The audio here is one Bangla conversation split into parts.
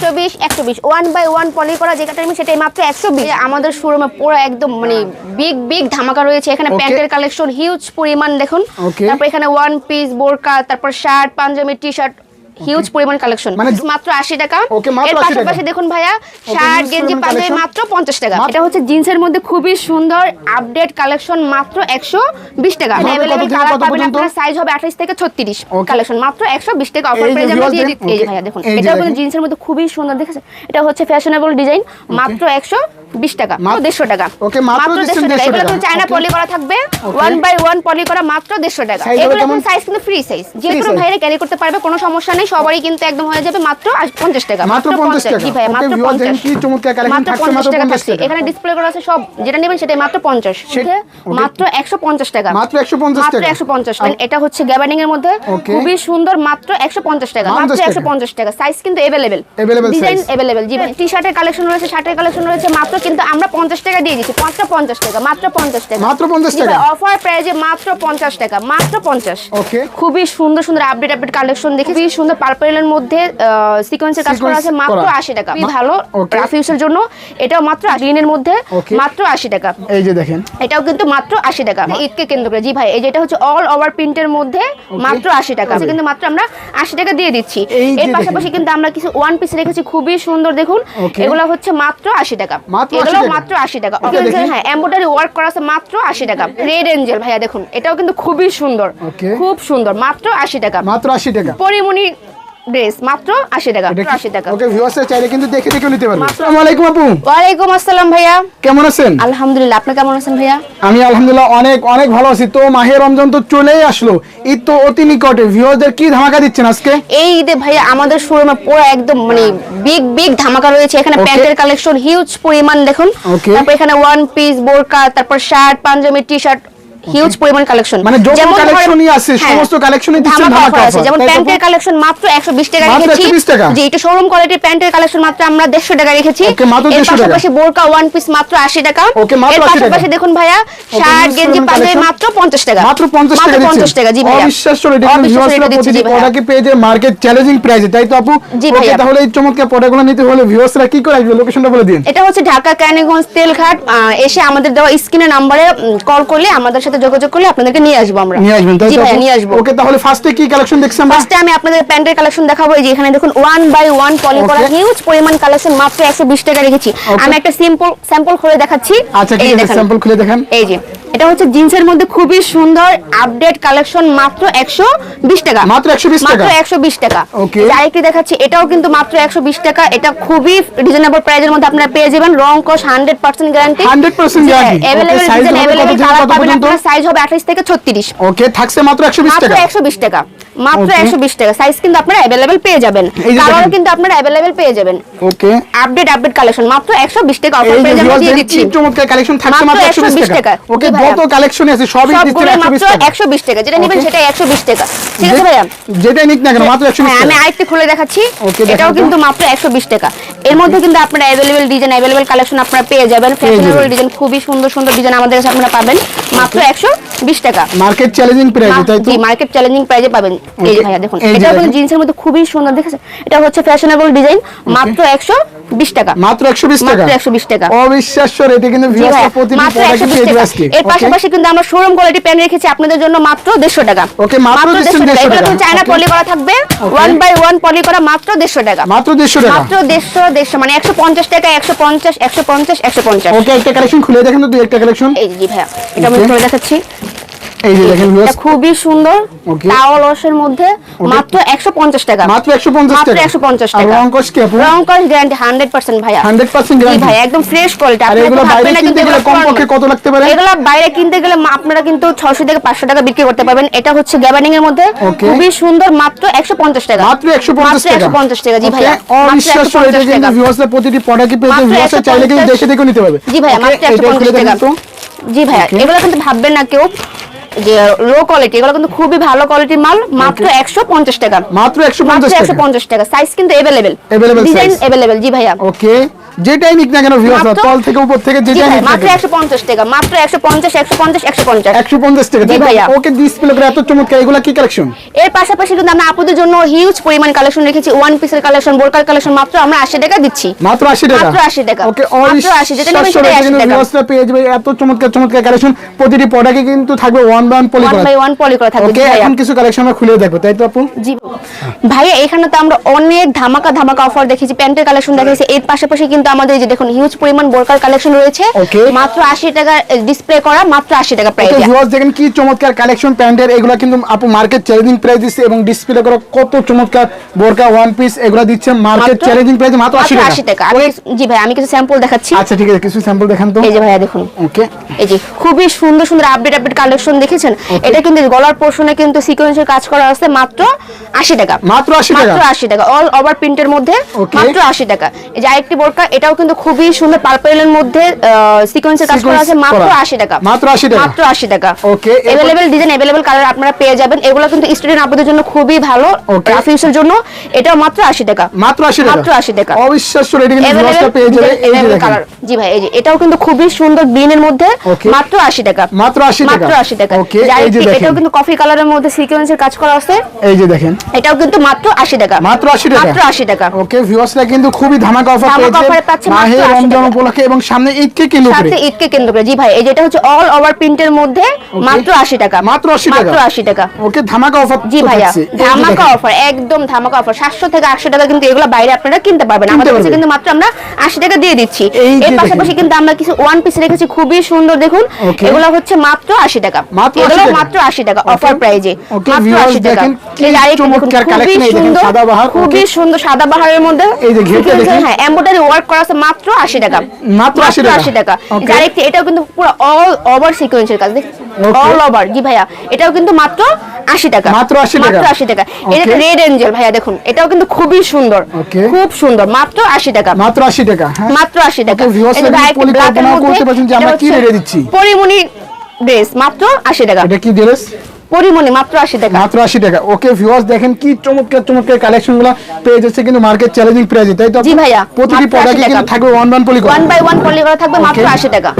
একশো বিশ একশো বিশ। ওয়ান বাই ওয়ান পলি করা যে কাটা সেটাই মাত্র একশো বিশ। আমাদের শোরুমে পুরো একদম মানে বিগ বিগ ধামাকা রয়েছে। এখানে. প্যান্টের কালেকশন হিউজ পরিমাণ দেখুন। তারপর এখানে ওয়ান পিস বোরকা তারপর shirt Punjabi T shirt huge পরিমাণ কালেকশন মানে মাত্র আশি টাকা। এর পাশাপাশি দেখুন ভাইয়া শার্ট গেঞ্জি পাঞ্জাবি মাত্র পঞ্চাশ টাকা। এটা হচ্ছে জিন্সের মধ্যে খুবই সুন্দর আপডেট কালেকশন মাত্র একশো বিশ টাকা। কত কালার পাবেন আপনার সাইজ হবে আঠাশ থেকে ছত্রিশ। Okay. কালেকশন মাত্র একশো বিশ টাকা অফার এই যে প্রাইস আমরা দিয়ে. ভাইয়া দেখুন। এটাও কিন্তু জিন্সের মধ্যে খুবই সুন্দর দেখেছেন? এটা হচ্ছে ফ্যাশনেবল ডিজাইন মাত্র একশো বিশ টাকা। মাত্র- দেড়শো টাকা। Okay, মাত্র দেড়শো 150 টাকা এগুলো। কিন্তু চায়না পলি করা থাকবে। ওয়ান বাই ওয়ান পলি করা মাত্র দেড়শো টাকা। এগুলো? সাইজ কিন্তু ফ্রি সাইজ যে কোনো। ভাইরা ক্যারি করতে পারবে কোনো সমস্যা নেই। সবারই কিন্তু একদম হয়ে যাবে মাত্র আশ- পঞ্চাশ টাকা মাত্র 50 টাকা। জি ভাই মাত্র viewers পঞ্চাশ দেখেন কি চমৎকার মাত্র থাকছে, মাত্র 50 টাকা। এখানে ডিসপ্লে করা আছে সব যেটা নেবেন সেটাই মাত্র পঞ্চাশ সে- okay. মাত্র একশো পঞ্চাশ টাকা মাত্র 150 টাকা মাত্র টাকা। একশো পঞ্চাশ এটা হচ্ছে গ্যাবার্ডিং এর মধ্যে খুবই সুন্দর মাত্র একশো পঞ্চাশ টাকা মাত্র টাকা। একশো পঞ্চাশ টাকা সাইজ কিন্তু available Available design size। Available জি টি শার্টের কালেকশন রয়েছে শার্টের কালেকশন রয়েছে মাত্র কিন্তু আমরা পঞ্চাশ টাকা দিয়ে দিচ্ছি মাত্র পঞ্চাশ টাকা মাত্র পঞ্চাশ টাকা মাত্র 50 টাকা। অফার প্রাইজে মাত্র পঞ্চাশ টাকা মাত্র পঞ্চাশ Okay. খুবই সুন্দর সুন্দর আপডেট আপডেট কালেকশন দেখে খুবই সুন্দর পার্পেলের মধ্যে সিকোয়েন্সের কাজ করা আছে মাত্র করা। আশি টাকা ভালো. রাফিউসের জন্য এটাও মাত্র গ্রিনের মধ্যে মাত্র আশি টাকা এই যে দেখেন এটাও কিন্তু মাত্র আশি টাকা ঈদকে কেন্দ্র করে জি ভাই এই যেটা হচ্ছে অল ওভার প্রিন্টের মধ্যে মাত্র আশি টাকা Okay. কিন্তু মাত্র আমরা আশি টাকা দিয়ে দিচ্ছি এর পাশাপাশি কিন্তু আমরা কিছু ওয়ান পিস রেখেছি খুবই সুন্দর দেখুন. এগুলো হচ্ছে মাত্র আশি টাকা এগুলো মাত্র আশি টাকা Okay, হ্যাঁ এমব্রয়ডারি ওয়ার্ক করা আছে মাত্র আশি টাকা রেড এঞ্জেল ভাইয়া দেখুন এটাও কিন্তু খুবই সুন্দর খুব সুন্দর মাত্র আশি টাকা মাত্র 80 টাকা পরিমণি ড্রেস মাত্র আশি টাকা এটা কি- আশি টাকা। ওকে ভিউয়ার্স চাইলে কিন্তু দেখে দেখে নিতে আসসালামু আলাইকুম আপু। ওয়ালাইকুম আসসালাম ভাইয়া। কেমন আছেন? আলহামদুলিল্লাহ আপনি কেমন আছেন ভাইয়া? আমি আলহামদুলিল্লাহ অনেক অনেক ভালো আছি। তো মাহে রমজান তো চলেই আসলো। ঈদ তো অতি নিকটে। ভিউয়ারদের কি ধামাকা দিচ্ছেন আজকে? এই ঈদে ভাইয়া আমাদের শোরুমে পুরো একদম মানে বিগ বিগ ধামাকা রয়েছে। এখানে. প্যান্টের কালেকশন হিউজ পরিমাণ দেখুন. তারপর এখানে ওয়ান পিস বোরকা তারপর shirt Punjabi T shirt huge পরিমাণ কালেকশন মানে যত collection-ই আছে, সমস্ত collection-ই দিচ্ছেন ধামাকা আছে যেমন? প্যান্টের কালেকশন মাত্র 120 টাকা রেখেছি। যে এটা শোরুম কোয়ালিটির প্যান্টের কালেকশন মাত্র আমরা 150 টাকা রেখেছি। Okay, মাত্র 150 টাকা। পাশাপাশি বোরকা ওয়ান পিস মাত্র 80 টাকা। Okay, মাত্র 80 টাকা। পাশাপাশি দেখুন ভাইয়া শার্ট গেঞ্জি পাঞ্জাবি মাত্র 50 টাকা। মাত্র 50 টাকা মাত্র 50 টাকা জি ভাইয়া। অবিশ্বাস্য রেটে ভিউয়ার্সরা প্রতিটি। প্রোডাক্টই পেয়ে যায় মার্কেট চ্যালেঞ্জিং প্রাইসে তাই তো আপু? ওকে। তাহলে এই চমৎকার প্রোডাক্টগুলো নিতে হলে ভিউয়ার্সরা কি করে আসবে? লোকেশনটা বলে দিন। এটা হচ্ছে ঢাকা ক্যানিগঞ্জ তেলঘাট। এসে আমাদের দেওয়া স্ক্রিনের নাম্বারে কল করলে আমাদের সাথে যোগাযোগ করলে আপনাদেরকে নিয়ে আসব আমরা। নিয়ে আসবেন তাই তো নিয়ে আসব। ওকে তাহলে ফার্স্টে কি কালেকশন দেখছি আমরা? ফার্স্টে আমি আপনাদের প্যান্টের কালেকশন দেখাবো এই যে এখানে দেখুন 1 বাই 1 পলি করা হিউজ পরিমাণ কালেকশন মাত্র একশো বিশ টাকা রেখেছি। আমি একটা সিম্পল স্যাম্পল খুলে দেখাচ্ছি। আচ্ছা ঠিক আছে স্যাম্পল খুলে দেখান। এই যে এটা হচ্ছে জিন্সের মধ্যে খুবই সুন্দর আপডেট কালেকশন মাত্র একশো বিশ টাকা। মাত্র 120 টাকা? মাত্র একশো বিশ টাকা। ওকে আরেকটি দেখাচ্ছি এটাও কিন্তু মাত্র একশো বিশ টাকা। এটা খুবই রিজনেবল প্রাইসের মধ্যে আপনারা পেয়ে যাবেন। রং কস hundred percent guarantee 100% guarantee available? Size হবে আঠাশ থেকে ছত্রিশ। ওকে থাকছে মাত্র 120 মাত্র টাকা। একশো বিশ টাকা। মাত্র Okay. একশো বিশ টাকা। সাইজ কিন্তু আপনারা অ্যাভেলেবেল পেয়ে যাবেন। কালারও কিন্তু আপনারা অ্যাভেলেবেল পেয়ে যাবেন। ওকে আপডেট আপডেট কালেকশন মাত্র একশো বিশ টাকা অফার পেয়ে যাবেন দিয়ে দিচ্ছি। চমৎকার কালেকশন থাকছে মাত্র মাত্র 120 120 টাকা। ওকে যত কালেকশন আছে সবই দিচ্ছে সবগুলো 120 মাত্র টাকা। যেটা নেবেন সেটা একশো বিশ টাকা। ঠিক আছে ভাইয়া? যেটাই নিক না কেন মাত্র 120 হ্যাঁ আমি টাকা। আরেকটি খুলে দেখাচ্ছি। এটাও কিন্তু মাত্র একশো বিশ টাকা। এর মধ্যে কিন্তু আপনারা অ্যাভেলেবেল ডিজাইন অ্যাভেলেবেল কালেকশন আপনারা পেয়ে যাবেন। ফ্যাশনেবল ডিজাইন খুবই সুন্দর সুন্দর ডিজাইন আমাদের কাছে আপনারা পাবেন। মাত্র একশো বিশ টাকা। মার্কেট চ্যালেঞ্জিং প্রাইস তাই তো? মার্কেট চ্যালেঞ্জিং প্রাইজে পাবেন। এই যে ভাইয়া দেখুন। এটা কিন্তু জিন্সের মধ্যে খুবই সুন্দর দেখেছেন? এটা হচ্ছে ফ্যাশনেবল ডিজাইন মাত্র একশো বিশ টাকা। মাত্র 120 টাকা? মাত্র একশো বিশ টাকা। অবিশ্বাস্য রেটে কিন্তু ভিউয়ার্স প্রতিটি প্রোডাক্ট পেয়ে যাবে এর পাশাপাশি কিন্তু আমরা শোরুম কোয়ালিটি প্যান রেখেছি আপনাদের জন্য মাত্র দেড়শো টাকা। Okay, মাত্র 150 150 এগুলো টাকা। চায়না পলি করা থাকবে। ওয়ান বাই ওয়ান পলি করা মাত্র দেড়শো টাকা। মাত্র 150 টাকা। মাত্র দেড়শো দেড়শো মানে একশো পঞ্চাশ টাকা একশো পঞ্চাশ একশো পঞ্চাশ একশো পঞ্চাশ। ওকে একটা কালেকশন খুলে দেখেন তো দুই একটা কালেকশন এই জি ভাইয়া এটা আমি. দেখাচ্ছি। এই যে দেখেন খুবই সুন্দর টাওয়াল ওয়াশের মধ্যে মাত্র একশো পঞ্চাশ টাকা। মাত্র 150 মাত্র টাকা। 150 টাকা। রং কস কি রং কস গ্যারান্টি হান্ড্রেড পার্সেন্ট ভাইয়া। 100% গ্যারান্টি ভাই একদম ফ্রেশ কোয়ালিটি আর এগুলো বাইরে কিনতে গেলে কমপক্ষে কত লাগতে পারে? এগুলো বাইরে কিনতে গেলে আপনারা কিন্তু ছশো থেকে পাঁচশো টাকা বিক্রি করতে পারবেন। এটা হচ্ছে গ্যাবার্ডিং এর মধ্যে। খুবই সুন্দর মাত্র একশো পঞ্চাশ টাকা। মাত্র 150 মাত্র টাকা। 150 টাকা। জি Okay, ভাইয়া অবিশ্বাস্য রেটে কিন্তু ভিউয়ার্সরা প্রতিটি প্রোডাক্টই পেয়ে যাবে ভিউয়ার্সরা চাইলে কিন্তু 150 দেখে দেখে নিতে পারবে। জি ভাইয়া মাত্র এইটা একশো খুলে পঞ্চাশ দেখেন টাকা। জি ভাইয়া এগুলো কিন্তু ভাববেন না কেউ। যে লো কোয়ালিটি এগুলো কিন্তু খুবই ভালো কোয়ালিটির মাল মাত্র একশো পঞ্চাশ টাকা। মাত্র 150 মাত্র টাকা? একশো পঞ্চাশ টাকা। সাইজ কিন্তু Available ডিজাইন। এভেলেবেল জি ভাইয়া। ওকে যেটাই নিক না কেন তল থেকে উপর থেকে যেটাই নিক মাত্র কেন? একশো পঞ্চাশ টাকা মাত্র একশো পঞ্চাশ একশো পঞ্চাশ একশো পঞ্চাশ। একশো পঞ্চাশ টাকা জি ভাইয়া। ওকে ডিসপ্লে করে এত চমৎকার এগুলা কি কালেকশন এর পাশাপাশি কিন্তু আমরা আপুদের জন্য হিউজ পরিমাণ কালেকশন রেখেছি ওয়ান পিসের কালেকশন বোরকার কালেকশন মাত্র আমরা আশি টাকা দিচ্ছি। মাত্র আশি টাকা? মাত্র 80 টাকা। ওকে মাত্র 80 যেটা সেটাই 80 টাকা। ভিউয়ার্সরা পেয়ে যাবে এত চমৎকার চমৎকার কালেকশন প্রতিটি প্রোডাক্টে কিন্তু থাকবে one by one poly one by one poly করা থাকবে ওকে এখন কিছু কালেকশন আমরা খুলে দেখব তাই তো আপু? জি। ভাইয়া এখানে তো আমরা অনেক ধামাকা ধামাকা অফার দেখেছি প্যান্টের কালেকশন দেখেছি এর পাশাপাশি কিন্তু আমাদের যে দেখুন হিউজ পরিমাণ বোরকার কালেকশন রয়েছে. মাত্র আশি টাকা ডিসপ্লে করা মাত্র আশি টাকা প্রাইস ওকে ভিউয়ার্স দেখেন কি চমৎকার কালেকশন প্যান্টের এগুলো কিন্তু আপু মার্কেট চ্যালেঞ্জিং প্রাইস দিচ্ছে এবং ডিসপ্লে করা কত চমৎকার বোরকা ওয়ান পিস এগুলো দিচ্ছে মার্কেট চ্যালেঞ্জিং প্রাইস মাত্র আশি মাত্র টাকা। আশি টাকা। জি ভাই আমি কিছু স্যাম্পল দেখাচ্ছি। আচ্ছা ঠিক আছে কিছু স্যাম্পল দেখান তো। এই যে ভাইয়া দেখুন। ওকে এই যে খুবই সুন্দর সুন্দর আপডেট আপডেট কালেকশন দেখেছেন? এটা কিন্তু গলার পোর্শনে কিন্তু সিকোয়েন্সের কাজ করা আছে মাত্র আশি টাকা। মাত্র 80 টাকা? মাত্র আশি টাকা। অল ওভার প্রিন্টের মধ্যে. মাত্র আশি টাকা। এই যে আরেকটি বোরকা এটাও কিন্তু খুবই সুন্দর পার্পেলের মধ্যে সিকোয়েন্সের কাজ করা আছে মাত্র করা। আশি টাকা মাত্র 80 টাকা? মাত্র আশি টাকা Okay, এরপর- অ্যাভেলেবেল ডিজাইন অ্যাভেলেবেল কালার আপনারা পেয়ে যাবেন এগুলো কিন্তু স্টুডেন্ট আপনাদের জন্য খুবই ভালো. রাফিউসের জন্য এটাও মাত্র আশি টাকা মাত্র আশি টাকা মাত্র 80 টাকা। অবিশ্বাস্য রেডি কিন্তু ভিউয়ার্সরা পেয়ে যাবে এই যে color। জি ভাই এই যে এটাও কিন্তু খুবই সুন্দর গ্রিনের মধ্যে Okay. মাত্র আশি টাকা মাত্র 80 টাকা? মাত্র আশি টাকা Okay, যার এই যে দেখেন। এটাও কিন্তু কফি কালারের মধ্যে সিকোয়েন্সের কাজ করা আছে এই যে দেখেন এটাও কিন্তু মাত্র আশি টাকা মাত্র 80 টাকা মাত্র আশি টাকা ওকে ভিউয়ার্সরা কিন্তু খুবই ধামাকা অফার পেয়েছে offer পাচ্ছে মাহে রমজান উপলক্ষে এবং সামনে ঈদকে কেন্দ্র করে? সাথে ঈদকে কেন্দ্র করে। জি ভাই এই যেটা হচ্ছে অল ওভার প্রিন্টের মধ্যে মাত্র আশি টাকা। মাত্র 80 টাকা? মাত্র আশি টাকা। ওকে ধামাকা অফার জি ভাইয়া থাকছে। এই যে ধামাকা অফার একদম ধামাকা অফার সাতশো থেকে আটশো টাকা কিন্তু এগুলো বাইরে আপনারা কিনতে পারবেন। আমাদের কাছে কিন্তু মাত্র আমরা আশি টাকা দিয়ে দিচ্ছি। এর পাশাপাশি কিন্তু আমরা কিছু ওয়ান পিস রেখেছি খুবই সুন্দর। দেখুন. এগুলো হচ্ছে মাত্র আশি টাকা। মাত্র 80 এগুলো মাত্র আশি টাকা অফার প্রাইজে মাত্র টাকা। এই আরেকটা দেখুন, খুবই সুন্দর, খুবই সুন্দর সাদা বাহারের মধ্যে এই যে ঘেরটা sequence হ্যাঁ এমব্রয়ডারি ওয়ার্ক করা আছে মাত্র টাকা। মাত্র 80 টাকা? এটাও কিন্তু পুরো অল ওভার সিকোয়েন্সের কাজ অল ওভার জি ভাইয়া এটাও কিন্তু মাত্র আশি টাকা। মাত্র 80 টাকা? মাত্র আশি টাকা। এটা রেড এঞ্জেল ভাইয়া দেখুন এটাও কিন্তু খুবই সুন্দর। খুব সুন্দর মাত্র আশি টাকা। মাত্র 80 টাকা হ্যাঁ। মাত্র আশি টাকা। ভাই করতে পারছেন যে আমরা কি দিচ্ছি। পরিমণি ড্রেস মাত্র আশি টাকা। এটা কি ড্রেস পরিমণি মাত্র আশি টাকা। মাত্র আশি টাকা। ওকে ভিউয়ার্স দেখেন কি চমৎকার চমৎকার কালেকশনগুলো পেয়ে যাচ্ছে কিন্তু মার্কেট চ্যালেঞ্জিং প্রাইসে তাই তো জি ভাইয়া, প্রতিটি 80 প্রোডাক্টে কিন্তু থাকবে one one poly one by one poly করা থাকবে মাত্র Okay. আশি টাকা।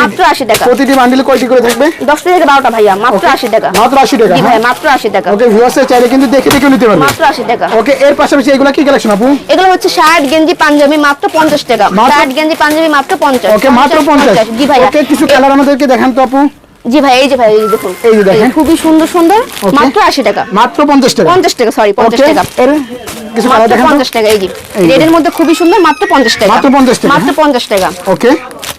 মাত্র আশি টাকা। প্রতিটি বান্ডিলে কয়টি করে থাকবে? দশটা থেকে বারোটা ভাইয়া মাত্র Okay. আশি টাকা। মাত্র 80 টাকা, জি হ্যাঁ? ভাই মাত্র আশি টাকা। ওকে ভিউয়ার্স চাইলে কিন্তু দেখে দেখে নিতে পারবে। মাত্র আশি টাকা। ওকে এর পাশাপাশি এগুলা কি কালেকশন আপু? এগুলো হচ্ছে শার্ট গেঞ্জি পাঞ্জাবি মাত্র পঞ্চাশ টাকা। মাত্র- শার্ট গেঞ্জি পাঞ্জাবি মাত্র পঞ্চাশ। ওকে মাত্র 50 জি ভাইয়া। ওকে কিছু কালার আমাদেরকে দেখান তো আপু। জি ভাই এই যে ভাই দেখুন। এই যে দেখেন। খুবই সুন্দর সুন্দর। মাত্র আশি টাকা। মাত্র 50 টাকা। পঞ্চাশ টাকা সরি পঞ্চাশ ওকে টাকা। এর কিছু কালার দেখান তো? পঞ্চাশ টাকা এই যে। রেডের মধ্যে খুবই সুন্দর মাত্র পঞ্চাশ টাকা। মাত্র 50 টাকা, মাত্র হ্যাঁ? পঞ্চাশ টাকা। ওকে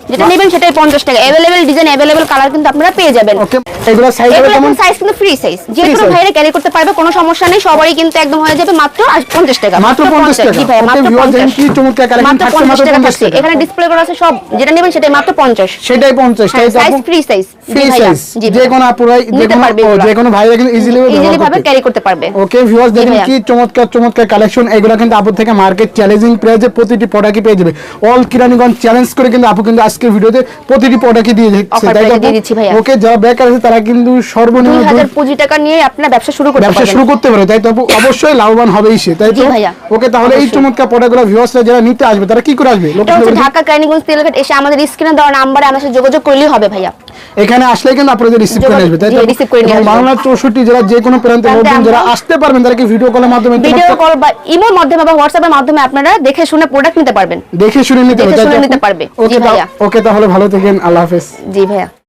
যেটা নেবেন সেটাই পঞ্চাশ টাকা। अवेलेबल ডিজাইন অ্যাভেলেবেল কালার কিন্তু আপনারা পেয়ে যাবেন। ওকে এগুলা সাইজ কেমন সাইজ কিন্তু ফ্রি সাইজ যে কোনো ভাইরা ক্যারি করতে পারবে কোনো সমস্যা নেই সবারই কিন্তু একদম হয়ে যাবে মাত্র 50 টাকা। মাত্র 50 টাকা। ভাই মাত্র ভিউয়ার্স 50 কি চমৎকার কালেকশন থাকছে মাত্র 50 টাকা এখানে ডিসপ্লে করা আছে সব যেটা নেবেন সেটাই মাত্র 50 সেটাই 50 তাই তো size free size free size যে কোনো যে কোনো। যে কোনো ভাইরা কিন্তু ইজিলি ইজিলি ভাবে ক্যারি করতে পারবে। ওকে ভিউয়ার্স দেখেন কি চমৎকার চমৎকার কালেকশন এগুলো কিন্তু আপু থেকে মার্কেট চ্যালেঞ্জিং প্রাইসে প্রতিটি প্রোডাক্টই পেয়ে যাবে। অল কিরানীগঞ্জ চ্যালেঞ্জ করে কিন্তু আপু কিন্তু আজকের ভিডিওতে প্রতিটি প্রোডাক্টই দিয়ে দিচ্ছে তাই ওকে যারা আছে তারা কিন্তু সর্বনিম্ন দুই হাজার দুই পুঁজি টাকা নিয়ে আপনার ব্যবসা শুরু করতে ব্যবসা শুরু করতে পারে তাই তো? অবশ্যই লাভবান হবেই সে তাই তো? ওকে তাহলে এই চমৎকার প্রোডাক্টগুলো ভিউয়ার্সরা যারা নিতে আসবে তারা কি করে আসবে। ঢাকা কাইনিগঞ্জ তেলঘাট এসে আমাদের স্ক্রিনে দেওয়া নাম্বারে আমার সাথে যোগাযোগ করলেই হবে ভাইয়া। এখানে আসলে কিন্তু আপনাদের রিসিভ করে আসবে তাই তো। বাংলার চৌষট্টি জেলা যে কোনো প্রান্তে লোকজন যারা আসতে পারবেন তারা কি ভিডিও কলের মাধ্যমে ভিডিও কল বা ইমোর মাধ্যমে বা হোয়াটসঅ্যাপের মাধ্যমে আপনারা দেখে শুনে প্রোডাক্ট নিতে পারবেন। দেখে শুনে নিতে পারবে। ওকে ভাইয়া। ওকে তাহলে ভালো থাকেন আল্লাহ হাফেজ। জি ভাইয়া।